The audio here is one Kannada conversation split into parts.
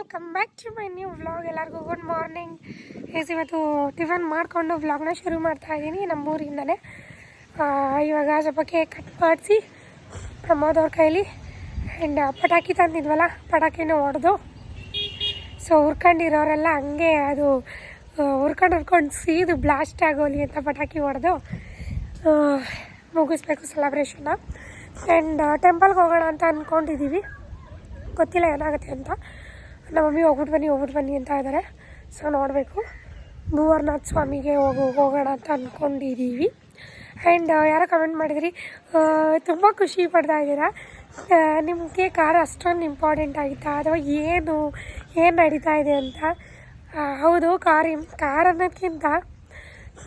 Welcome back to my new vlog ಎಲ್ಲರಿಗೂ ಗುಡ್ ಮಾರ್ನಿಂಗ್ ಎಸ್ ಇವತ್ತು ಟಿಫನ್ ಮಾಡಿಕೊಂಡು ವ್ಲಾಗ್ನ ಶುರು ಮಾಡ್ತಾ ಇದ್ದೀನಿ ನಮ್ಮೂರಿಂದನೇ ಆ, ಇವಾಗ ಸ್ವಲ್ಪ ಕೇಕ್ ಕಟ್ ಮಾಡಿಸಿ ಪ್ರಮೋದ್ ಅವ್ರ ಕೈಲಿ ಆ್ಯಂಡ್ ಪಟಾಕಿ ತಂದಿದ್ವಲ್ಲ ಪಟಾಕಿನೂ ಹೊಡೆದು ಸೊ ಹುರ್ಕೊಂಡಿರೋರೆಲ್ಲ ಹಂಗೆ ಅದು ಹುರ್ಕೊಂಡು ಹುರ್ಕೊಂಡು ಸೀದು ಬ್ಲಾಸ್ಟ್ ಆಗೋಲಿ ಅಂತ ಪಟಾಕಿ ಹೊಡೆದು ಮುಗಿಸ್ಬೇಕು ಸೆಲೆಬ್ರೇಷನ್ನ ಆ್ಯಂಡ್ ಟೆಂಪಲ್ಗೆ ಹೋಗೋಣ ಅಂತ ಅಂದ್ಕೊಂಡಿದ್ದೀವಿ ಗೊತ್ತಿಲ್ಲ ಏನಾಗುತ್ತೆ ಅಂತ. ನಮ್ಮ ಮಮ್ಮಿ ಹೋಗ್ಬಿಟ್ಟು ಬನ್ನಿ ಹೋಗ್ಬಿಟ್ಟು ಬನ್ನಿ ಅಂತ ಇದ್ದಾರೆ ಸೊ ನೋಡಬೇಕು. ಭೂವರ್ನಾಥ್ ಸ್ವಾಮಿಗೆ ಹೋಗೋ, ಹೋಗೋಣ ಅಂತ ಅಂದ್ಕೊಂಡಿದ್ದೀವಿ ಆ್ಯಂಡ್ ಯಾರೋ ಕಮೆಂಟ್ ಮಾಡಿದ್ರಿ? ತುಂಬ ಖುಷಿ ಪಡ್ತಾ ಇದ್ದೀರಾ? ನಿಮಗೆ ಕಾರ್ ಅಷ್ಟೊಂದು ಇಂಪಾರ್ಟೆಂಟ್ ಆಗಿತ್ತಾ? ಅಥವಾ ಏನು ಏನು ನಡೀತಾ ಇದೆ ಅಂತ? ಹೌದು ಕಾರ್ ಇಂ ಕಾರ್ ಅನ್ನೋದಕ್ಕಿಂತ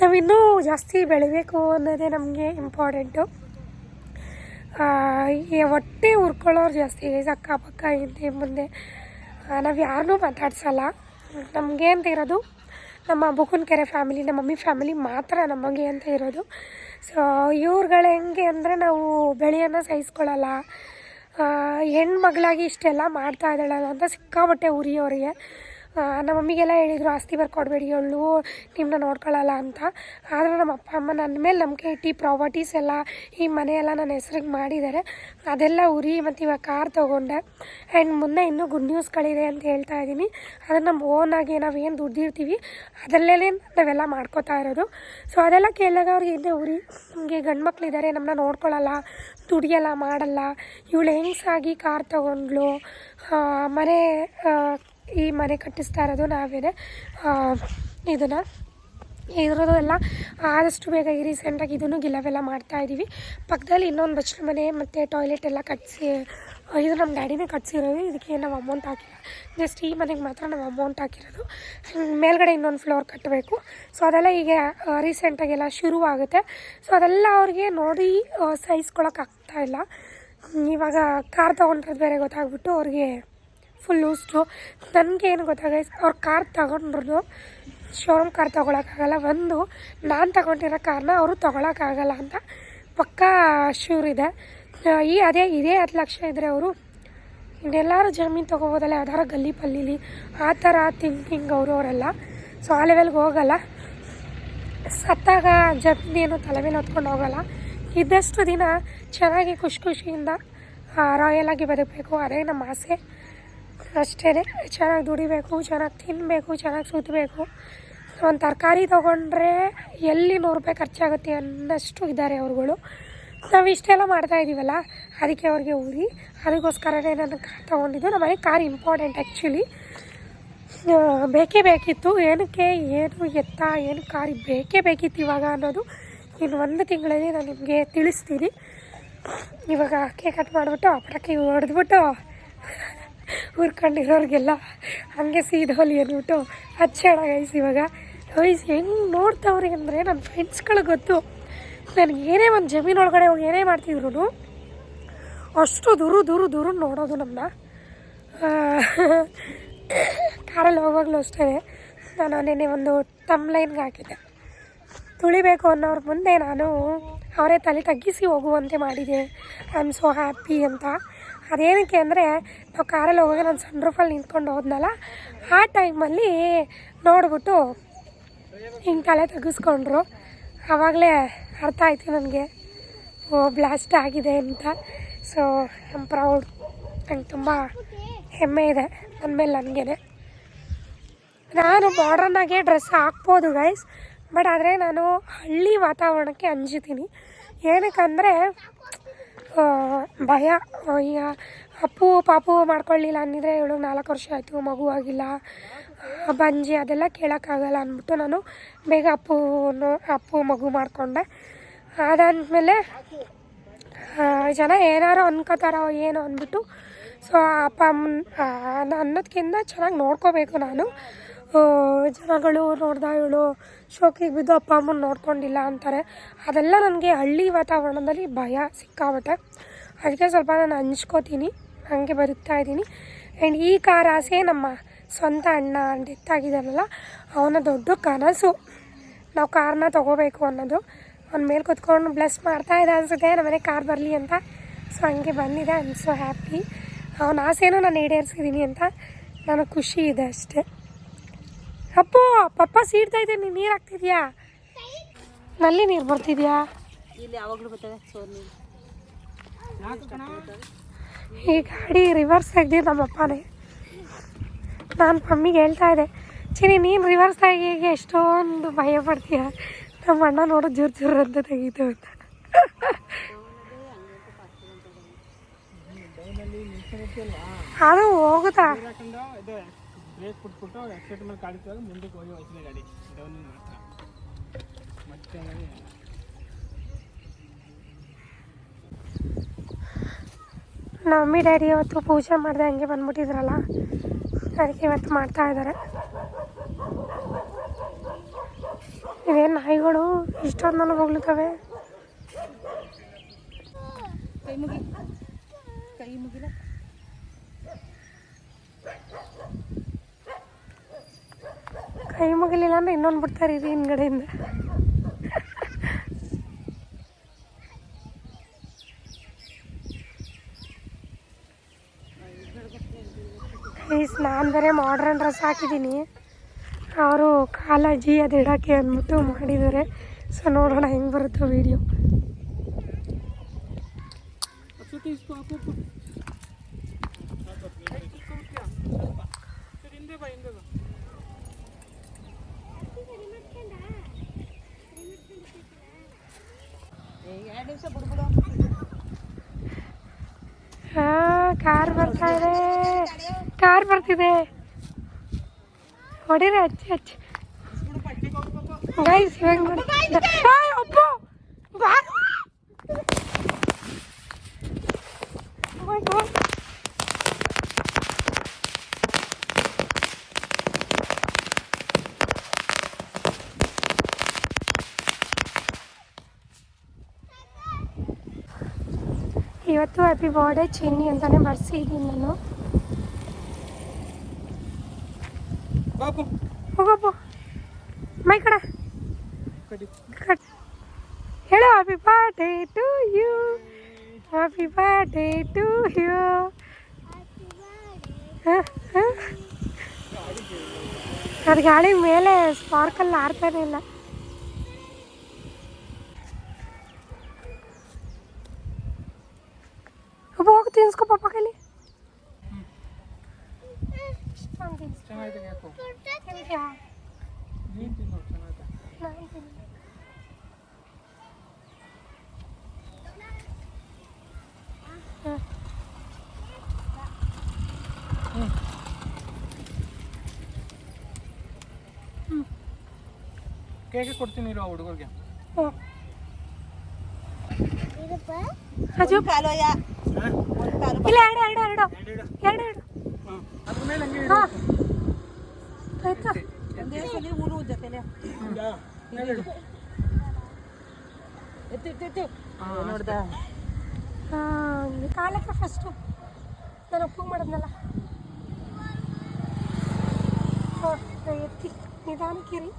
ನಾವಿನ್ನೂ ಜಾಸ್ತಿ ಬೆಳಿಬೇಕು ಅನ್ನೋದೇ ನಮಗೆ ಇಂಪಾರ್ಟೆಂಟು ಹೊಟ್ಟೆ ಹುರ್ಕೊಳ್ಳೋರು ಜಾಸ್ತಿ ಅಕ್ಕಪಕ್ಕ ಹಿಂದೆ ಮುಂದೆ. ನಾವು ಯಾರನ್ನೂ ಮಾತಾಡ್ಸಲ್ಲ. ನಮಗೆ ಅಂತ ಇರೋದು ನಮ್ಮ ಬುಕುನ್ಕೆರೆ ಫ್ಯಾಮಿಲಿ, ನಮ್ಮ ಮಮ್ಮಿ ಫ್ಯಾಮಿಲಿ ಮಾತ್ರ ನಮಗೆ ಅಂತ ಇರೋದು. ಸೊ ಇವ್ರುಗಳು ಹೆಂಗೆ ಅಂದರೆ ನಾವು ಬೆಳೆಯನ್ನು ಸಹಿಸ್ಕೊಳ್ಳಲ್ಲ. ಹೆಣ್ಮಗಳಾಗಿ ಇಷ್ಟೆಲ್ಲ ಮಾಡ್ತಾ ಇದ್ದಾಳಲ್ಲ ಅಂತ ಸಿಕ್ಕಾಪಟ್ಟೆ ಉರಿಯೋರಿಗೆ ನಮ್ಮ ಮಮ್ಮಿಗೆಲ್ಲ ಹೇಳಿದರು, ಆಸ್ತಿ ಬರ್ಕೊಡ್ಬೇಡಿ ಅವಳು ನಿಮ್ಮನ್ನ ನೋಡ್ಕೊಳ್ಳಲ್ಲ ಅಂತ. ಆದರೆ ನಮ್ಮ ಅಪ್ಪ ಅಮ್ಮ ನನ್ನ ಮೇಲೆ ನಂಬಿಕೆ ಇಟ್ಟು ಪ್ರಾಪರ್ಟೀಸ್ ಎಲ್ಲ, ಈ ಮನೆಯೆಲ್ಲ ನನ್ನ ಹೆಸ್ರಿಗೆ ಮಾಡಿದ್ದಾರೆ. ಅದೆಲ್ಲ ಉರಿ ಮತ್ತು ಇವಾಗ ಕಾರ್ ತೊಗೊಂಡೆ. ಆ್ಯಂಡ್ ಮುಂದೆ ಇನ್ನೂ ಗುಡ್ ನ್ಯೂಸ್ಗಳಿದೆ ಅಂತ ಹೇಳ್ತಾ ಇದ್ದೀನಿ. ಅದನ್ನು ನಮ್ಮ ಓನಾಗಿ ಏನು ದುಡ್ದಿರ್ತೀವಿ ಅದರಲ್ಲೇ ನಾವೆಲ್ಲ ಮಾಡ್ಕೋತಾ ಇರೋದು. ಸೊ ಅದೆಲ್ಲ ಕೇಳಿದಾಗ ಅವ್ರಿಗೆ ಹಿಂದೆ ಉರಿ, ನಮಗೆ ಗಂಡು ಮಕ್ಕಳಿದ್ದಾರೆ ನಮ್ಮನ್ನ ನೋಡ್ಕೊಳ್ಳಲ್ಲ ದುಡಿಯಲ್ಲ, ಮಾಡಲ್ಲ. ಇವಳು ಹೆಂಗ್ಸಾಗಿ ಕಾರ್ ತೊಗೊಂಡ್ಲು ಮನೆ ಈ ಮನೆ ಕಟ್ಟಿಸ್ತಾ ಇರೋದು ನಾವೇನೆ. ಇದನ್ನು ಇರೋದು ಎಲ್ಲ ಆದಷ್ಟು ಬೇಗ ಈ ರೀಸೆಂಟಾಗಿ ಇದನ್ನು ಗಿಲವೆಲ್ಲ ಮಾಡ್ತಾ ಇದ್ದೀವಿ ಪಕ್ಕದಲ್ಲಿ ಇನ್ನೊಂದು ಬಚ್ಚಲು ಮನೆ ಮತ್ತು ಟಾಯ್ಲೆಟ್ ಎಲ್ಲ ಕಟ್ಟಿಸಿ ಇದು ನಮ್ಮ ಡ್ಯಾಡಿನೇ ಕಟ್ಸಿರೋದು. ಇದಕ್ಕೆ ನಾವು ಅಮೌಂಟ್ ಹಾಕಿಲ್ಲ. ಜಸ್ಟ್ ಈ ಮನೆಗೆ ಮಾತ್ರ ನಾವು ಅಮೌಂಟ್ ಹಾಕಿರೋದು. ಮೇಲ್ಗಡೆ ಇನ್ನೊಂದು ಫ್ಲೋರ್ ಕಟ್ಟಬೇಕು ಸೊ ಅದೆಲ್ಲ ಈಗ ರೀಸೆಂಟಾಗೆಲ್ಲ ಶುರು ಆಗುತ್ತೆ. ಸೊ ಅದೆಲ್ಲ ಅವ್ರಿಗೆ ನೋಡಿ ಸಹಿಸ್ಕೊಳಕ್ಕಾಗ್ತಾ ಇಲ್ಲ. ಇವಾಗ ಕಾರ್ ತೊಗೊಂಡಿರೋದು ಬೇರೆ ಗೊತ್ತಾಗ್ಬಿಟ್ಟು ಅವ್ರಿಗೆ ಫುಲ್ ಲೂಸ್ಟು ನನಗೆ ಏನು ಗೊತ್ತಾಗ ಅವ್ರು ಕಾರ್ ತಗೊಂಡ್ರು ಶೋರೂಮ್ ಕಾರ್ ತೊಗೊಳಕ್ಕಾಗಲ್ಲ. ಒಂದು, ನಾನು ತಗೊಂಡಿರೋ ಕಾರ್ನ ಅವರು ತೊಗೊಳಕ್ಕಾಗಲ್ಲ ಅಂತ ಪಕ್ಕಾ ಇದೆ. ಈ ಅದೇ, ಇದೇ ಹತ್ತು ಲಕ್ಷ ಇದ್ದರೆ ಅವರು ಇನ್ನೆಲ್ಲರೂ ಜಮೀನು ತೊಗೋಬೋದಲ್ಲ ಯಾವ್ದಾರ ಗಲ್ಲಿ ಪಲ್ಲಿಲಿ, ಆ ಥರ ಥಿಂಕಿಂಗ್ ಅವರು ಅವರೆಲ್ಲ. ಸೊ ಆ ಲೆವೆಲ್ಗೆ ಹೋಗಲ್ಲ. ಸತ್ತಾಗ ಜಮೀನೇನು ತಲೆ ಮೇಲೆ ಹೊತ್ಕೊಂಡು ಹೋಗಲ್ಲ. ಇದ್ದಷ್ಟು ದಿನ ಚೆನ್ನಾಗಿ ಖುಷಿ ಖುಷಿಯಿಂದ ರಾಯಲ್ ಆಗಿ ಬದುಕಬೇಕು, ಅದೇ ನಮ್ಮ ಆಸೆ. ಅಷ್ಟೇ ಚೆನ್ನಾಗಿ ದುಡಿಬೇಕು, ಚೆನ್ನಾಗಿ ತಿನ್ನಬೇಕು ಚೆನ್ನಾಗಿ ಸುತ್ತಬೇಕು ಒಂದು ತರಕಾರಿ ತೊಗೊಂಡ್ರೆ ಎಲ್ಲಿ ನೂರು ರೂಪಾಯಿ ಖರ್ಚಾಗುತ್ತೆ ಅನ್ನಷ್ಟು ಇದ್ದಾರೆ ಅವ್ರುಗಳು. ನಾವು ಇಷ್ಟೆಲ್ಲ ಮಾಡ್ತಾ ಇದ್ದೀವಲ್ಲ ಅದಕ್ಕೆ ಅವ್ರಿಗೆ ಊರಿ. ಅದಕ್ಕೋಸ್ಕರನೇ ನಾನು ಕಾರ್ ತೊಗೊಂಡಿದ್ದು. ನಮಗೆ ಕಾರ್ ಇಂಪಾರ್ಟೆಂಟ್ ಆ್ಯಕ್ಚುಲಿ ಬೇಕೇ ಬೇಕಿತ್ತು. ಏನಕ್ಕೆ, ಏನು ಎತ್ತ, ಏನು ಕಾರ್ ಬೇಕೇ ಬೇಕಿತ್ತು ಇವಾಗ ಅನ್ನೋದು ಇನ್ನು ಒಂದು ತಿಂಗಳಲ್ಲಿ ನಾನು ನಿಮಗೆ ತಿಳಿಸ್ತೀನಿ. ಇವಾಗ ಕೇಕ್ ಕಟ್ ಮಾಡಿಬಿಟ್ಟು ಪಟಾಕಿ ಹೊಡೆದ್ಬಿಟ್ಟು ಹುರ್ಕೊಂಡಿರೋರಿಗೆಲ್ಲ ಹಂಗೆ ಸೀದೋಲಿ ಅಂದ್ಬಿಟ್ಟು ಹಚ್ಚೋಣ ಗೈಸ್ ಇವಾಗ. ಗೈಸ್ ಹೆಂಗೆ ನೋಡ್ತಾವ್ರಿ ಅಂದರೆ ನನ್ನ ಫ್ರೆಂಡ್ಸ್ಗಳಿಗೆ ಗೊತ್ತು. ನನಗೆ ಏನೇ ಒಂದು ಜಮೀನು ಒಳಗಡೆ ಹೋಗಿ ಏನೇ ಮಾಡ್ತಿದ್ರು ಅಷ್ಟು ದೂರು ದೂರು ದೂರ ನೋಡೋದು ನಮ್ಮ ಕಾರಲ್ಲಿ ಹೋಗುವಾಗಲೂ ಅಷ್ಟೇ ನಾನು ನೆನ್ನೆ ಒಂದು ತಮ್ಲೈನ್ಗೆ ಹಾಕಿದ್ದೆ. ತುಳಿಬೇಕು ಅನ್ನೋರ ಮುಂದೆ ನಾನು ಅವರೇ ತಲೆ ತಗ್ಗಿಸಿ ಹೋಗುವಂತೆ ಮಾಡಿದೆ. ಐ ಆಮ್ ಸೋ ಹ್ಯಾಪಿ ಅಂತ. ಅದೇನಕ್ಕೆ ಅಂದರೆ ನಾವು ಕಾರಲ್ಲಿ ಹೋಗುವಾಗ ನಾನು ಸನ್ ರೂಫಲ್ಲಿ ನಿಂತ್ಕೊಂಡು ಹೋದ್ನಲ್ಲ, ಆ ಟೈಮಲ್ಲಿ ನೋಡ್ಬಿಟ್ಟು ಹಿಂಗೆ ತಲೆ ತೆಗೆಸ್ಕೊಂಡ್ರು ಆವಾಗಲೇ ಅರ್ಥ ಆಯಿತು ನನಗೆ. ಓ ಬ್ಲಾಸ್ಟ್ ಆಗಿದೆ ಅಂತ. ಸೊ ಐ ಆಮ್ ಪ್ರೌಡ್ ನಂಗೆ ತುಂಬ ಹೆಮ್ಮೆ ಇದೆ ನನ್ನ ಮೇಲೆ ನನಗೇನೆ. ನಾನು ಮಾಡರ್ನಾಗೆ ಡ್ರೆಸ್ ಹಾಕ್ಬೋದು ಗೈಸ್ ಬಟ್ ಆದರೆ ನಾನು ಹಳ್ಳಿ ವಾತಾವರಣಕ್ಕೆ ಅಂಜುತ್ತೀನಿ ಏನಕ್ಕಂದರೆ ಭಯ ಈಗ ಅಪ್ಪು, ಪಾಪು ಮಾಡ್ಕೊಳ್ಳಿಲ್ಲ ಅಂದಿದ್ರೆ ಇವಳು ನಾಲ್ಕು ವರ್ಷ ಆಯಿತು, ಮಗು ಆಗಿಲ್ಲ. ಬಂಜಿ, ಅದೆಲ್ಲ ಕೇಳೋಕ್ಕಾಗಲ್ಲ ಅಂದ್ಬಿಟ್ಟು ನಾನು ಬೇಗ ಅಪ್ಪು ಅಪ್ಪು, ಮಗು ಮಾಡಿಕೊಂಡೆ. ಅದಾದಮೇಲೆ ಜನ ಏನಾರು ಅನ್ಕೋತಾರೋ ಏನೋ ಅಂದ್ಬಿಟ್ಟು, ಸೊ ಅಪ್ಪ ಅಮ್ಮನ ಅನ್ನೋದಕ್ಕಿಂತ ಚೆನ್ನಾಗಿ ನೋಡ್ಕೋಬೇಕು ನಾನು. ಜನಗಳು ನೋಡ್ದಾ ಇವಳು ಶೋಕಿಗೆ ಬಿದ್ದು ಅಪ್ಪ ಅಮ್ಮನ ನೋಡ್ಕೊಂಡಿಲ್ಲ ಅಂತಾರೆ. ಅದೆಲ್ಲ ನನಗೆ ಹಳ್ಳಿ ವಾತಾವರಣದಲ್ಲಿ ಭಯ ಸಿಕ್ಕಾಗುತ್ತೆ ಅದಕ್ಕೆ ಸ್ವಲ್ಪ ನಾನು ಹಂಚ್ಕೋತೀನಿ, ಹಂಗೆ ಬದುಕ್ತಾ ಇದ್ದೀನಿ. ಆ್ಯಂಡ್ ಈ ಕಾರ್ ಆಸೆ ನಮ್ಮ ಸ್ವಂತ ಅಣ್ಣ ಡೆತ್ ಆಗಿದ್ದಾನಲ್ಲ ಅವನ ದೊಡ್ಡ ಕನಸು. ನಾವು ಕಾರನ್ನ ತೊಗೋಬೇಕು ಅನ್ನೋದು. ಅವ್ನ ಮೇಲೆ ಕುತ್ಕೊಂಡು ಬ್ಲೆಸ್ ಮಾಡ್ತಾ ಇದೆ ಅನಿಸುತ್ತೆ ನಮ್ಮನೆ ಕಾರ್ ಬರಲಿ ಅಂತ. ಸೊ ಹಂಗೆ ಬಂದಿದೆ. ಐ ಆಮ್ ಸೊ ಹ್ಯಾಪಿ ಅವನ ಆಸೆನೂ ನಾನು ಈಡೇರಿಸಿದ್ದೀನಿ ಅಂತ ನನಗೆ ಖುಷಿ ಇದೆ ಅಷ್ಟೇ. ಅಪ್ಪು ಪಪ್ಪ ಸೀಡ್ತಾ ನೀನು ನೀರು ಹಾಕ್ತಿದ್ಯಾ? ನಲ್ಲಿ ನೀರು ಬರ್ತಿದ್ಯಾ? ಇಲ್ಲಿ ಯಾವಾಗಲೂ ಬರ್ತವೆ ಸೋರ್ ನೀರು. ಈ ಗಾಡಿ ರಿವರ್ಸ್ ತೆಗ್ದಿ ನಮ್ಮಪ್ಪನೇ ನಾನು ಮಮ್ಮಿಗೆ ಹೇಳ್ತಾ ಇದ್ದೆ ಚಿನಿ ನೀನು ರಿವರ್ಸ್ ಆಗಿ ಹೀಗೆ? ಎಷ್ಟೊಂದು ಭಯ ಪಡ್ತೀಯ? ನಮ್ಮ ಅಣ್ಣ ನೋಡು ಜೋರು ಜೋರು ಅಂತ ತೆಗೀತು ಅಂತ. ಅದು ಹೋಗುತ್ತಾ? ಇದು ಬ್ರೇಕ್ ಬಿಟ್ಬಿಟ್ಟು ಎಕ್ಸೈಟ್ ಮೇಲೆ ಕಾಡಿಸುವಾಗ ಮುಂದಕ್ಕೆ ಹೋಗಿ ಹೋಯ್ತದೆ ಗಾಡಿ. ಡೌನ್ ಮಾತ್ರ ಮತ್ತೆ ನಮ್ಮಿ ಡ್ಯಾಡಿ ಅವತ್ತು ಪೂಜೆ ಮಾಡಿದೆ ಹಂಗೆ ಬಂದ್ಬಿಟ್ಟಿದ್ರಲ್ಲ. ಅದಕ್ಕೆ ಇವತ್ತು ಮಾಡ್ತಾ ಇದ್ದಾರೆ ಇದೇನು ನಾಯಿಗಳು? ಇಷ್ಟೊಂದು ನನಗೆ ಹೋಗ್ಲಿಕ್ಕವೆ ಕೈ ಮುಗಿ. ಕೈ ಮುಗಿಲ? ಕೈ ಮುಗಿಲಿಲ್ಲ ಅಂದ್ರೆ ಇನ್ನೊಂದು ಬಿಡ್ತಾರೆ ರೀ ಹಿಂದ್ಗಡೆಯಿಂದ. ನಾನು ಬೇರೆ ಮಾಡ್ರನ್ ಡ್ರೆಸ್ ಹಾಕಿದ್ದೀನಿ ಅವರು ಕಾಲಾಜಿ ಅದು ಇಡೋಕ್ಕೆ ಅಂದ್ಬಿಟ್ಟು ಮಾಡಿದ್ದಾರೆ. ಸೊ ನೋಡೋಣ ಹೆಂಗೆ ಬರುತ್ತೋ ವೀಡಿಯೋ ಸುತ್ತಿ ಇಸ್ಕೊ ಹಾಕು ಹಾಕು. ಸರಿ, ಹಿಂದೆ ಬಾ ಹಿಂದೆ ಬಾ ಎರಡು ನಿಮಿಷ ಬಿಡ್ಬಿಡು ಹಾಂ ಕಾರ್ ಬರ್ತಾ ಇದೆ ಕಾರ್ ಬರ್ತಿದೆ. ಹೊಡಿರಿ ಹಚ್ಚಿ ಹಚ್ಚಿ ಗೈಸ್ ಇವಾಗ. ಇವತ್ತು ಹ್ಯಾಪಿ ಬರ್ಡೇ ಚಿನ್ನಿ ಅಂತಲೇ ಬರ್ಸಿದ್ದೀನಿ ನಾನು. ಹೋಗಪ್ಪ ಮೈ ಕಡೆ. ಹೇಳು happy birthday to you happy birthday to you ಅದು ಗಾಳಿ ಮೇಲೆ ಸ್ಪಾರ್ಕಲ್ಲಿ ಆಡ್ತಾನೆ ಇಲ್ಲ. ಒಬ್ಬ ಹೋಗಿ ತಿನ್ಸ್ಕೊ ಪಾಪ ಕೈಲಿ. ಕೇಕೆ ಕೊಡ್ತೀನಿ ಇರೋ ಹುಡುಗರಿಗೆ ಹ. ಅಜ್ಜು ಕಾಲೋಯ ಇಲ್ಲ ಎರಡು ಎರಡು ಎರಡು ಎರಡು ಎರಡು ಹಾಂ ಅದ್ರ ಮೇಲೆ ಹಂಗೆ ಹಾ ಆಯ್ತಾ ಒಂದೇ ಸಲ ಊರು ಜೊತೆಲೆ ಇಡು. ಮೇಲೆ ಇಡು. ಎತ್ತು ಎತ್ತು ಎತ್ತು ನೋಡ್ದ ಹಾಂ ಕಾಲಕ್ಕೆ ಫಸ್ಟು ನಾನು ಅಪ್ಪು ಮಾಡಿದ್ನಲ್ಲ ಹೋ, ಎತ್ತಿ ನಿಧಾನಕ್ಕಿರಿ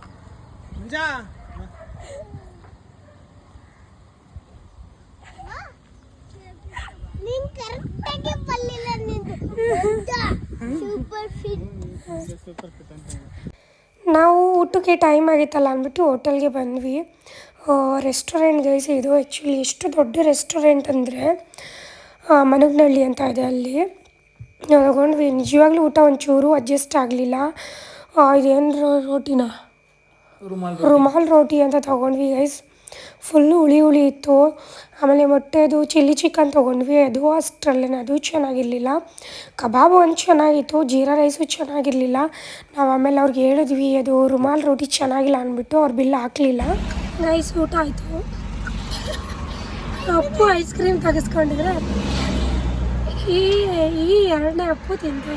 ಸೂಪರ್ ಫಿಟ್ ಸೂಪರ್ ಫಿಟ್ ಅಂತ ನಾವು ಊಟಕ್ಕೆ ಟೈಮ್ ಆಗಿತ್ತಲ್ಲ ಅಂದ್ಬಿಟ್ಟು ಹೋಟೆಲ್ಗೆ ಬಂದ್ವಿ. ರೆಸ್ಟೋರೆಂಟ್ ಗೈಸ್ ಇದು ಆ್ಯಕ್ಚುಲಿ ಎಷ್ಟು ದೊಡ್ಡ ರೆಸ್ಟೋರೆಂಟ್ ಅಂದರೆ ಮನಗನಹಳ್ಳಿ ಅಂತ ಇದೆ ಅಲ್ಲಿ. ನಾವು ತಗೊಂಡ್ವಿ. ನಿಜವಾಗ್ಲೂ ಊಟ ಒಂಚೂರು ಅಡ್ಜಸ್ಟ್ ಆಗಲಿಲ್ಲ. ಇದೇನು ರೋಟಿನ? ರುಮಾಲ್ ರುಮಾಲ್ ರೋಟಿ ಅಂತ ತೊಗೊಂಡ್ವಿ ಗೈಸ್ ಫುಲ್ಲು ಹುಳಿ ಹುಳಿ ಇತ್ತು. ಆಮೇಲೆ ಮೊಟ್ಟೆದು ಚಿಲ್ಲಿ ಚಿಕನ್ ತೊಗೊಂಡ್ವಿ. ಅದು ಅಷ್ಟರಲ್ಲೇ ಅದು ಚೆನ್ನಾಗಿರಲಿಲ್ಲ. ಕಬಾಬ್ ಒಂದು ಚೆನ್ನಾಗಿತ್ತು, ಜೀರಾ ರೈಸು ಚೆನ್ನಾಗಿರಲಿಲ್ಲ. ನಾವು ಆಮೇಲೆ ಅವ್ರಿಗೆ ಹೇಳಿದ್ವಿ, ಅದು ರುಮಾಲ್ ರೋಟಿ ಚೆನ್ನಾಗಿಲ್ಲ ಅಂದ್ಬಿಟ್ಟು ಅವ್ರು ಬಿಲ್ ಹಾಕಲಿಲ್ಲ. ರೈಸ್ ಊಟ ಆಯಿತು. ಅಪ್ಪು ಐಸ್ ಕ್ರೀಮ್ ತೆಗೆಸ್ಕೊಂಡಿದ್ರೆ ಈ ಈ ಎರಡನೇ ಅಪ್ಪು ತಿಂತಾ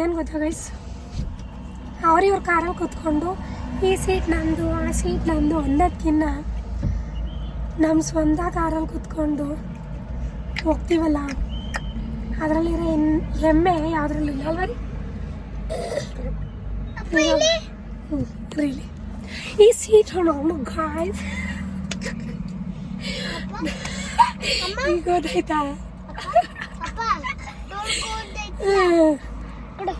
ಏನು ಗೊತ್ತಾ ಗೈಸ್ ಅವ್ರಿವ್ರ ಕಾರಲ್ಲಿ ಕೂತ್ಕೊಂಡು ಈ ಸೀಟ್ ನಂದು ಆ ಸೀಟ್ ನಂದು ಅನ್ನೋದಕ್ಕಿಂತ ನಮ್ಮ ಸ್ವಂತ ಕಾರಲ್ಲಿ ಕೂತ್ಕೊಂಡು ಹೋಗ್ತೀವಲ್ಲ ಅದರಲ್ಲಿರೋ ಎನ್ ಹೆಮ್ಮೆ ಯಾವುದ್ರಲ್ಲಿಲ್ಲ ಅಲ್ವ ರೀ ರೀಲಿ ಈ ಸೀಟ್ ನೋಡು ಗಾಯ್ಸ್ ಈಗ ಗೊತ್ತಾಯ್ತಾ ಅಪ್ಪ ನೋಡ್ಕೊಂಡೆ ಹ್ಮ್.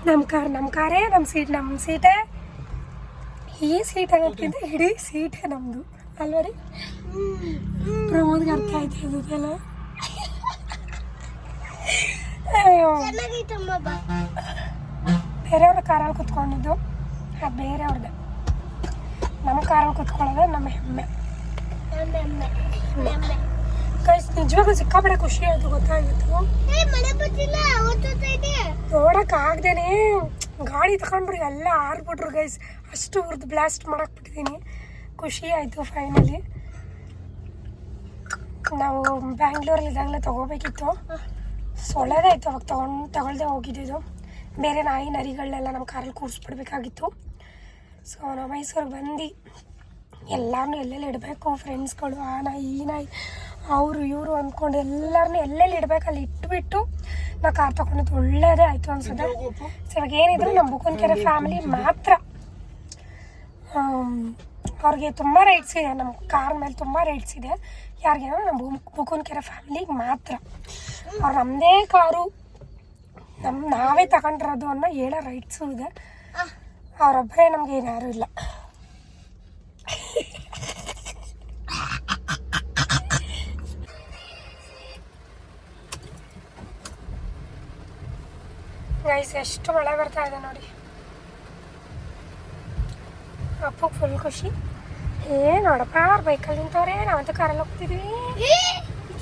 ನಮ್ಮ ಕಾರ್ ನಮ್ಮ ಕಾರೇ ನಮ್ಮ ಸೀಟ್ ನಮ್ಮ ಸೀಟೇ ಈ ಸೀಟ್ ಅನ್ನೋದಕ್ಕಿಂತ ಇಡೀ ಸೀಟೇ ನಮ್ಮದು ಅಲ್ವರಿ ರೀ? ಪ್ರಮೋದ್ಗೆ ಅರ್ಥ ಆಯ್ತು ಬಾ. ಬೇರೆಯವ್ರ ಕಾರಲ್ಲಿ ಕುತ್ಕೊಂಡಿದ್ದು. ಅದು ಬೇರೆಯವ್ರದ್ದು ನಮ್ಮ ಕಾರಲ್ಲಿ ಕುತ್ಕೊಳ್ಳೋದು ನಮ್ಮ ಹೆಮ್ಮೆ. ಹೆಮ್ಮೆ. ಕೈಸ್ ನಿಜವಾಗ್ಲೂ ಸಿಕ್ಕಾಪಡೆ ಖುಷಿ ಆಯ್ತು ಗೊತ್ತಾಗಿತ್ತು. ನೋಡಕ್ ಆಗ್ದೇನೆ ಗಾಡಿ ತಗೊಂಡ್ರು ಎಲ್ಲ ಆರ್ಬಿಟ್ರು ಗೈಸ್. ಅಷ್ಟು ಹುರಿದು ಬ್ಲಾಸ್ಟ್ ಮಾಡಕ್ ಬಿಟ್ಟಿದ್ದೀನಿ. ಖುಷಿ ಆಯಿತು ಫೈನಲಿ ನಾವು ಬ್ಯಾಂಗ್ಳೂರಲ್ಲಿ ಇದಾಗಲೇ ತೊಗೋಬೇಕಿತ್ತು. ಸೊಳ್ಳೆದಾಯ್ತು ಅವಾಗ ತೊಗೊಂಡು ತಗೊಳ್ದೆ ಹೋಗಿದ್ದು ಬೇರೆ ನಾಯಿ ನರಿಗಳನ್ನೆಲ್ಲ ನಮ್ಮ ಕಾರಲ್ಲಿ ಕೂರಿಸ್ಬಿಡ್ಬೇಕಾಗಿತ್ತು. ಸೊ ನಾವು ಮೈಸೂರಿಗೆ ಬಂದು ಎಲ್ಲರನ್ನೂ ಎಲ್ಲೆಲ್ಲಿ ಇಡಬೇಕು ಫ್ರೆಂಡ್ಸ್ಗಳು ಆ ನಾಯಿ ಈ ನಾಯಿ. ಅವರು ಇವರು ಅಂದ್ಕೊಂಡು ಎಲ್ಲರನ್ನೂ ಎಲ್ಲೆಲ್ಲಿ ಇಡಬೇಕು ಅಲ್ಲಿ ಇಟ್ಬಿಟ್ಟು ನಾ ಕಾರ್ ತೊಗೊಂಡಿದ್ದು ಒಳ್ಳೇದೇ ಆಯಿತು ಅನ್ಸುತ್ತೆ. ಸೊ ಇವಾಗ ಏನಿದ್ರು ನಮ್ಮ ಬುಕ್ಕನಕೆರೆ ಫ್ಯಾಮಿಲಿ ಮಾತ್ರ. ಅವ್ರಿಗೆ ತುಂಬ ರೈಟ್ಸ್ ಇದೆ. ನಮ್ಮ ಕಾರ್ ಮೇಲೆ ತುಂಬ ರೈಟ್ಸ್ ಇದೆ. ಯಾರಿಗೆ ನಮ್ಮ ನಮ್ಮ ಬುಕ್ಕನಕೆರೆ ಫ್ಯಾಮಿಲಿ ಮಾತ್ರ. ಅವ್ರು ನಮ್ಮದೇ ಕಾರು ನಮ್ಮ ನಾವೇ ತಗೊಂಡಿರೋದು ಅನ್ನೋ ಹೇಳೋ ರೈಟ್ಸು ಇದೆ. ಅವರೊಬ್ಬರೇ ನಮ್ಗೆ ಏನಾರು ಇಲ್ಲ. ಗೈಸ್ ಎಷ್ಟು ಮಳೆ ಬರ್ತಾ ಇದೆ ನೋಡಿ. ಅಪ್ಪು ಫುಲ್ ಖುಷಿ. ಏ ನೋಡಪ್ಪ ಅವ್ರ ಬೈಕಲ್ಲಿ ನಿಂತವ್ರೆ ನಾವಂತೂ ಕಾರಲ್ಲಿ ಹೋಗ್ತಿದ್ವಿ.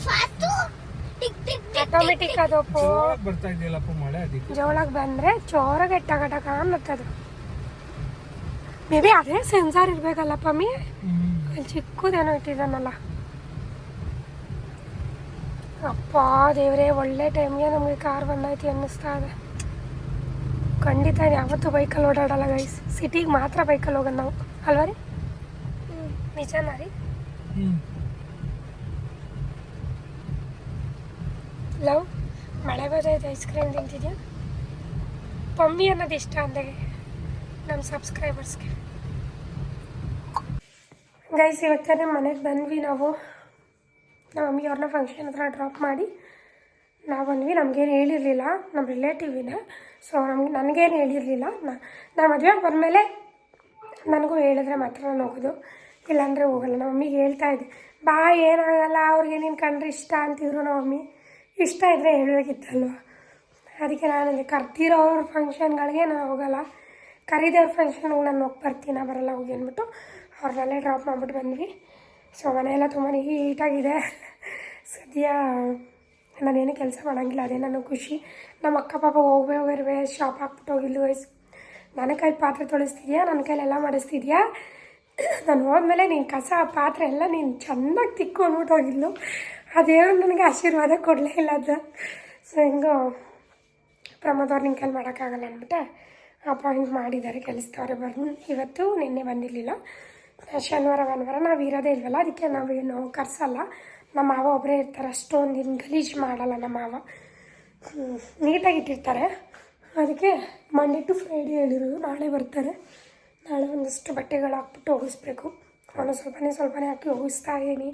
Fast. Tick tick tick automatic ಅದು ಜೋಳಕ್ಕೆ ಬಂದ್ರೆ ಜೋರಾಗಿ ಟಕ ಟಕ ಅನ್ನತ್ತದು ಮೇ ಬಿ ಅದೇ ಸೆನ್ಸಾರ್ ಇರಬೇಕಲ್ಲ ಪಮ್ಮಿ. ಅಲ್ಲಿ ಚಿಕ್ಕದೇನೋ ಇಟ್ಟಿದ್ದಾನಲ್ಲ. ಅಪ್ಪ ದೇವರೇ ಒಳ್ಳೆ ಟೈಮ್ಗೆ ನಮಗೆ ಕಾರ್ ಬಂದೈತಿ ಅನ್ನಿಸ್ತಾ ಇದೆ. ಖಂಡಿತ ಯಾವತ್ತೂ ಬೈಕಲ್ಲಿ ಓಡಾಡಲ್ಲ ಗೈಸ್ ಸಿಟಿಗೆ ಮಾತ್ರ ಬೈಕಲ್ಲಿ ಹೋಗೋದು ನಾವು. ಅಲ್ವಾ ರೀ? ನಿಜನಾ ರೀ? ಲವ್ ಮಳೆ ಬರೋದು ಐಸ್ ಕ್ರೀಮ್ ತಿಂತಿದ್ಯಾ? ಪಮ್ಮಿ ಅನ್ನೋದು ಇಷ್ಟ ಅಂದೆ ನಮ್ಮ ಸಬ್ಸ್ಕ್ರೈಬರ್ಸ್ಗೆ ಗೈಸ್ ಇವತ್ತೇ ಮನೆಗೆ ಬಂದ್ವಿ ನಾವು. ನಮ್ಮ ಮಮ್ಮಿ ಅವ್ರನ್ನ ಫಂಕ್ಷನ್ ಹತ್ರ ಡ್ರಾಪ್ ಮಾಡಿ. ನಾವು ಬಂದ್ವಿ ನಮಗೇನು ಹೇಳಿರಲಿಲ್ಲ ನಮ್ಮ ರಿಲೇಟಿವಿನ ಸೊ ನಮ್ಗೆ, ನನಗೇನು ಹೇಳಿರಲಿಲ್ಲ. ನಾನು ಮದುವೆಗೆ ಬಂದಮೇಲೆ ನನಗೂ ಹೇಳಿದ್ರೆ ಮಾತ್ರ ನಾನು ಹೋಗೋದು. ಇಲ್ಲಾಂದರೆ ಹೋಗಲ್ಲ. ನಮ್ಮ ಮಮ್ಮಿಗೆ ಹೇಳ್ತಾ ಇದ್ದೆ, ಬಾ, ಏನಾಗಲ್ಲ, ಅವ್ರಿಗೆ ನೀನು ಕಂಡ್ರೆ ಇಷ್ಟ ಅಂತಿದ್ರು ನಮ್ಮ ಮಮ್ಮಿ. ಇಷ್ಟ ಇದ್ದರೆ ಹೇಳಬೇಕಿತ್ತಲ್ವ ಅದಕ್ಕೆ ನಾನು ಕರ್ತಿರೋ ಅವ್ರ ಫಂಕ್ಷನ್ಗಳಿಗೆ ನಾನು ಹೋಗಲ್ಲ. ಕರಿದೇವ್ರ ಫಂಕ್ಷನ್ಗೆ ನಾನು ಹೋಗಿ ಬರ್ತೀನಿ ಬರಲ್ಲ, ಹೋಗಿ ಅಂದ್ಬಿಟ್ಟು ಅವ್ರನ್ನೆಲ್ಲ ಡ್ರಾಪ್ ಮಾಡಿಬಿಟ್ಟು ಬಂದ್ವಿ. ಸೊ ಮನೆಯೆಲ್ಲ ತುಂಬಾ ನೀಟಾಗಿದೆ ಸದ್ಯ ನಾನೇನು ಕೆಲಸ ಮಾಡೋಂಗಿಲ್ಲ, ಅದೇ ನನಗೆ ಖುಷಿ. ನಮ್ಮ ಅಕ್ಕ ಪಾಪ ಹೋಗ್ಬೇ ಹೋಗಿರ್ವೆ ಶಾಪ್ ಹಾಕ್ಬಿಟ್ಟು ಹೋಗಿಲ್ಲ ವಯಸ್ಸು ನನ್ನ ಕೈಲಿ ಪಾತ್ರೆ ತೊಳಿಸ್ತಿದ್ಯಾ? ನನ್ನ ಕೈಲೆಲ್ಲ ಮಾಡಿಸ್ತಿದ್ಯಾ? ನಾನು ಹೋದ್ಮೇಲೆ ನೀನು ಕಸ, ಪಾತ್ರೆ ಎಲ್ಲ ನೀನು ಚೆನ್ನಾಗಿ ತಿಕ್ಕು ಅಂದ್ಬಿಟ್ಟು ಹೋಗಿದ್ಲು. ಅದೇನು ನನಗೆ ಆಶೀರ್ವಾದ ಕೊಡಲೇ ಇಲ್ಲ ಅದು. ಸೊ ಹೆಂಗೋ ಪ್ರಮೋದವ್ರು ನಿನ್ನ ಕೈಲಿ ಮಾಡೋಕ್ಕಾಗಲ್ಲ ಅಂದ್ಬಿಟ್ಟೆ ಅಪಾಯಿಂಟ್ ಮಾಡಿದ್ದಾರೆ ಕೆಲಸದವ್ರೆ ಬಂದು, ಇವತ್ತು ನಿನ್ನೆ ಬಂದಿರಲಿಲ್ಲ. ಶನಿವಾರ, ಭಾನುವಾರ ನಾವು ಇರೋದೇ ಇಲ್ವಲ್ಲ, ಅದಕ್ಕೆ ನಾವೇನು ಕರ್ಸಲ್ಲ. ನಮ್ಮ ಮಾವ ಒಬ್ಬರೇ ಇರ್ತಾರೆ ಅಷ್ಟೊಂದು ಏನು ಗಲೀಜು ಮಾಡಲ್ಲ ನಮ್ಮ ಮಾವ. ನೀಟಾಗಿ ಇಟ್ಟಿರ್ತಾರೆ. ಅದಕ್ಕೆ ಮಂಡೇ ಟು ಫ್ರೈಡೇ ಹೇಳಿರೋದು, ನಾಳೆ ಬರ್ತಾರೆ. ನಾಳೆ ಒಂದಷ್ಟು ಬಟ್ಟೆಗಳು ಹಾಕ್ಬಿಟ್ಟು ಒಗಿಸ್ಬೇಕು. ಅವನು ಸ್ವಲ್ಪನೇ ಸ್ವಲ್ಪನೇ ಹಾಕಿ ಒಗಿಸ್ತಾ ಇದ್ದೀನಿ.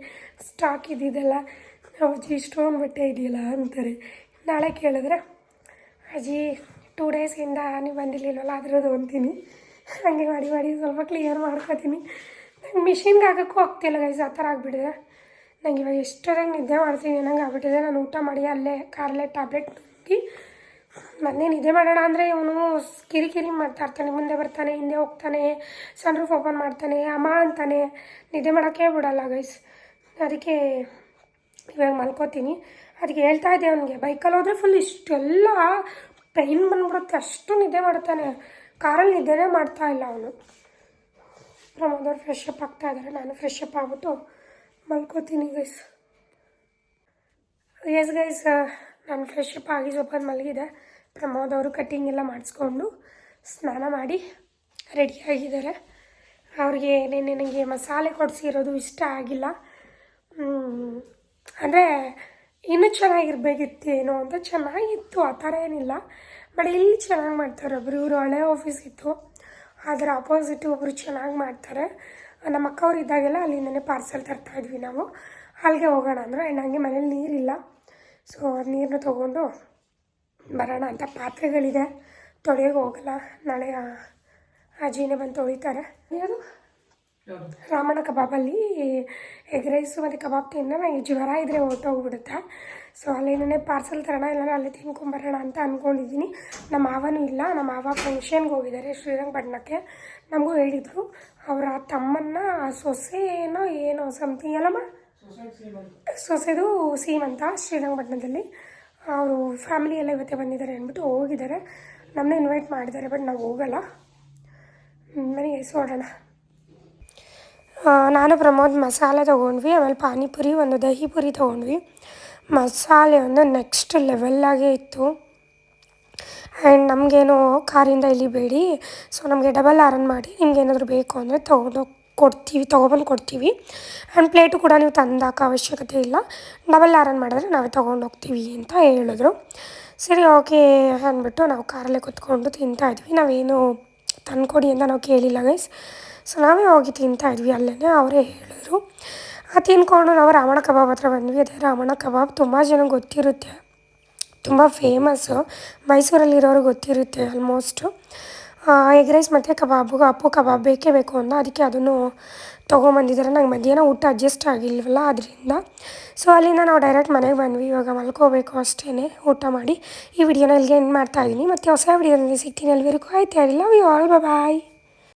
ಸ್ಟಾಕ್ ಇದ್ದಿದ್ದೆಲ್ಲ ಅಜ್ಜಿ, ಇಷ್ಟೊಂದು ಬಟ್ಟೆ ಇದೆಯಲ್ಲ ಅಂತಾರೆ. ನಾಳೆ ಕೇಳಿದ್ರೆ, ಅಜ್ಜಿ ಟೂ ಡೇಸಿಂದ ನೀವು ಬಂದಿರಲಿಲ್ವಲ್ಲ, ಅದರದ್ದು ಅಂತೀನಿ. ಹಾಗೆ ಮಾಡಿ ಮಾಡಿ ಸ್ವಲ್ಪ ಕ್ಲಿಯರ್ ಮಾಡ್ಕೊತೀನಿ. ನಂಗೆ ಮಿಷಿನ್ಗೆ ಹಾಕೋಕ್ಕೂ ಆಗ್ತಿಲ್ಲ ಗೈಸ್ ಆ ಥರ ಆಗಿಬಿಟ್ಟಿದೆ. ನಂಗೆ ಇವಾಗ ಎಷ್ಟೊರಂಗೆ ನಿದ್ದೆ ಮಾಡ್ತೀನಿ. ನಂಗೆ ಆಗ್ಬಿಟ್ಟಿದೆ ನಾನು ಊಟ ಮಾಡಿ ಅಲ್ಲೇ ಕಾರಲ್ಲೇ ಟ್ಯಾಬ್ಲೆಟ್ ನುಂಗಿ ಮೊನ್ನೆ ನಿದ್ದೆ ಮಾಡೋಣ ಅಂದರೆ ಇವನು ಕಿರಿಕಿರಿ ಮಾಡ್ತಾ ಇರ್ತಾನೆ. ಮುಂದೆ ಬರ್ತಾನೆ, ಹಿಂದೆ ಹೋಗ್ತಾನೆ ಸನ್ ರೂಫ್ ಓಪನ್ ಮಾಡ್ತಾನೆ, ಅಮ್ಮ ಅಂತಾನೆ. ನಿದ್ದೆ ಮಾಡೋಕ್ಕೆ ಬಿಡಲ್ಲ ಗೈಸ್ ಅದಕ್ಕೆ ಇವಾಗ ಮಲ್ಕೋತೀನಿ. ಅದಕ್ಕೆ ಹೇಳ್ತಾ ಇದ್ದೆ ಅವನಿಗೆ ಬೈಕಲ್ಲಿ ಹೋದರೆ ಫುಲ್ ಇಷ್ಟೆಲ್ಲ ಪೈನ್ ಬಂದ್ಬಿಡುತ್ತೆ. ಅಷ್ಟು ನಿದ್ದೆ ಮಾಡ್ತಾನೆ. ಕಾರಲ್ಲಿ ನಿದ್ದೆನೇ ಮಾಡ್ತಾ ಇಲ್ಲ ಅವನು. ಪ್ರಮೋದವ್ರು ಫ್ರೆಶ್ ಅಪ್ ಆಗ್ತಾ ಇದ್ದಾರೆ. ನಾನು ಫ್ರೆಶ್ ಅಪ್ ಆಗ್ಬಿಟ್ಟು ಮಲ್ಕೋತೀನಿ ಗೈಸ್ ಎಸ್ ಗೈಸ್ ನಾನು ಫ್ರೆಶ್ ಅಪ್ ಆಗಿ ಸ್ವಲ್ಪ ಮಲಗಿದೆ. ಪ್ರಮೋದ್ ಅವರು ಕಟ್ಟಿಂಗ್ ಎಲ್ಲ ಮಾಡಿಸ್ಕೊಂಡು ಸ್ನಾನ ಮಾಡಿ ರೆಡಿಯಾಗಿದ್ದಾರೆ ಅವ್ರಿಗೆ ನನಗೆ ಮಸಾಲೆ ಕೊಡಿಸಿರೋದು ಇಷ್ಟ ಆಗಿಲ್ಲ. ಅಂದರೆ ಇನ್ನೂ ಚೆನ್ನಾಗಿರ್ಬೇಕಿತ್ತೇನೋ ಅಂತ ಚೆನ್ನಾಗಿತ್ತು, ಆ ಥರ ಏನಿಲ್ಲ. ಬಟ್ ಇಲ್ಲಿ ಚೆನ್ನಾಗಿ ಮಾಡ್ತಾರೆ ಒಬ್ರು, ಇವರು ಹಳೆ ಆಫೀಸ್ ಇತ್ತು. ಅದರ ಅಪೋಸಿಟ್ ಒಬ್ಬರು ಚೆನ್ನಾಗಿ ಮಾಡ್ತಾರೆ. ನಮ್ಮ ಅಕ್ಕವ್ರು ಇದ್ದಾಗೆಲ್ಲ ಅಲ್ಲಿಂದನೇ ಪಾರ್ಸೆಲ್ ತರ್ತಾಯಿದ್ವಿ ನಾವು. ಅಲ್ಲಿಗೆ ಹೋಗೋಣ ಅಂದರು ಆ್ಯಂಡ್ ಹಂಗೆ ಮನೇಲಿ ನೀರಿಲ್ಲ. ಸೊ ನೀರನ್ನ ತೊಗೊಂಡು ಬರೋಣ ಅಂತ ಪಾತ್ರೆಗಳಿದೆ. ತೊಳೆಯೋಕೆ ಹೋಗಲ್ಲ. ನಾಳೆ ಅಜ್ಜಿನೇ ಬಂದು ತೊಳಿತಾರೆ. ಯಾವುದು ರಾಮಣ್ಣ ಕಬಾಬಲ್ಲಿ ಎಗ್ ರೈಸು ಮತ್ತು ಕಬಾಬ್ ತಿಂದ ನನಗೆ ಜ್ವರ ಇದ್ದರೆ ಹೊರಟೋಗ್ಬಿಡುತ್ತೆ. ಸೊ ಅಲ್ಲೇನೇ ಪಾರ್ಸೆಲ್ ತರೋಣ, ಇಲ್ಲಾಂದ್ರೆ ಅಲ್ಲೇ ತಿನ್ಕೊಂಬರೋಣ ಅಂತ ಅಂದ್ಕೊಂಡಿದ್ದೀನಿ ನಮ್ಮ ಮಾವನೂ ಇಲ್ಲ. ನಮ್ಮ ಮಾವ ಫಂಕ್ಷನ್ಗೆ ಹೋಗಿದ್ದಾರೆ ಶ್ರೀರಂಗಪಟ್ಟಣಕ್ಕೆ ನಮಗೂ ಹೇಳಿದರು. ಅವರ ತಮ್ಮನ್ನ ಸೊಸೆ ಏನೋ ಏನೋ ಸಮಥಿಂಗ್ ಎಲ್ಲಮ್ಮ ಸೊಸೆದು ಸೀಮಂತ ಶ್ರೀರಂಗಪಟ್ಟಣದಲ್ಲಿ. ಅವರು ಫ್ಯಾಮಿಲಿ ಎಲ್ಲ ಇವತ್ತೇ ಬಂದಿದ್ದಾರೆ ಅಂದ್ಬಿಟ್ಟು ಹೋಗಿದ್ದಾರೆ. ನಮ್ಮನ್ನ ಇನ್ವೈಟ್ ಮಾಡಿದ್ದಾರೆ ಬಟ್ ನಾವು ಹೋಗಲ್ಲ. ಮನೆಗೆ ಎಸೋಡೋಣ ನಾನು ಪ್ರಮೋದ್ ಮಸಾಲೆ ತೊಗೊಂಡ್ವಿ ಆಮೇಲೆ ಪಾನಿಪುರಿ ಒಂದು ದಹಿ ಪುರಿ ತೊಗೊಂಡ್ವಿ. ಮಸಾಲೆ ಒಂದು ನೆಕ್ಸ್ಟ್ ಲೆವೆಲ್ಲಾಗೇ ಇತ್ತು. ಆ್ಯಂಡ್ ನಮಗೇನು ಕಾರಿಂದ ಇಳಿಬೇಡಿ ಸೊ, ನಮಗೆ ಡಬಲ್ ಆರನ್ ಮಾಡಿ ನಿಮ್ಗೆ ಏನಾದರೂ ಬೇಕು ಅಂದರೆ ತೊಗೊಂಡೋಗಿ ಕೊಡ್ತೀವಿ, ತೊಗೊಬಂದು ಕೊಡ್ತೀವಿ. ಆ್ಯಂಡ್ ಪ್ಲೇಟು ಕೂಡ ನೀವು ತಂದಾಕೋ ಅವಶ್ಯಕತೆ ಇಲ್ಲ. ಡಬಲ್ ಆರನ್ ಮಾಡಿದ್ರೆ ನಾವೇ ತೊಗೊಂಡೋಗ್ತೀವಿ ಅಂತ ಹೇಳಿದ್ರು. ಸರಿ, ಓಕೆ ಅಂದ್ಬಿಟ್ಟು ನಾವು ಕಾರಲ್ಲೇ ಕೂತ್ಕೊಂಡು ತಿಂತಾಯಿದ್ವಿ ನಾವೇನು ತಂದ್ಕೊಡಿ ಅಂತ ನಾವು ಕೇಳಿಲ್ಲ ಗೈಸ್ ಸೊ, ನಾವೇ ಹೋಗಿ ತಿಂತಾ ಇದ್ವಿ ಅಲ್ಲೇ ಅವರೇ ಹೇಳಿದ್ರು. ಆ ತಿನ್ಕೊಂಡು ನಾವು ರಾವಣ ಕಬಾಬ್ ಹತ್ರ ಬಂದ್ವಿ. ಅದೇ ರಾವಣ ಕಬಾಬ್ ತುಂಬ ಜನ ಗೊತ್ತಿರುತ್ತೆ. ತುಂಬ ಫೇಮಸ್ಸು ಮೈಸೂರಲ್ಲಿರೋರು ಗೊತ್ತಿರುತ್ತೆ ಆಲ್ಮೋಸ್ಟು ಎಗ್ ರೈಸ್ ಮತ್ತು ಕಬಾಬು, ಅಪ್ಪು ಕಬಾಬ್ ಬೇಕೇ ಬೇಕು ಅಂದ ಅದಕ್ಕೆ ಅದನ್ನು ತೊಗೊಂಬಂದಿದ್ದಾರೆ. ನಂಗೆ ಮಧ್ಯಾಹ್ನ ಊಟ ಅಡ್ಜಸ್ಟ್ ಆಗಿಲ್ವಲ್ಲ, ಅದರಿಂದ. ಸೊ ಅಲ್ಲಿಂದ ನಾವು ಡೈರೆಕ್ಟ್ ಮನೆಗೆ ಬಂದ್ವಿ. ಇವಾಗ ಮಲ್ಕೋಬೇಕು ಅಷ್ಟೇ ಊಟ ಮಾಡಿ. ಈ ವಿಡಿಯೋನ ಇಲ್ಲಿಗೆ ಎಂಡ್ ಮಾಡ್ತಾ ಇದ್ದೀನಿ ಮತ್ತು ಹೊಸ ವಿಡಿಯೋನಲ್ಲಿ ಸಿಗ್ತೀನಿ. ಅಲ್ಲಿವರೆಗೂ ಆಯ್ತು ಲವ್ ಯು ಆಲ್ ಬಾಯ್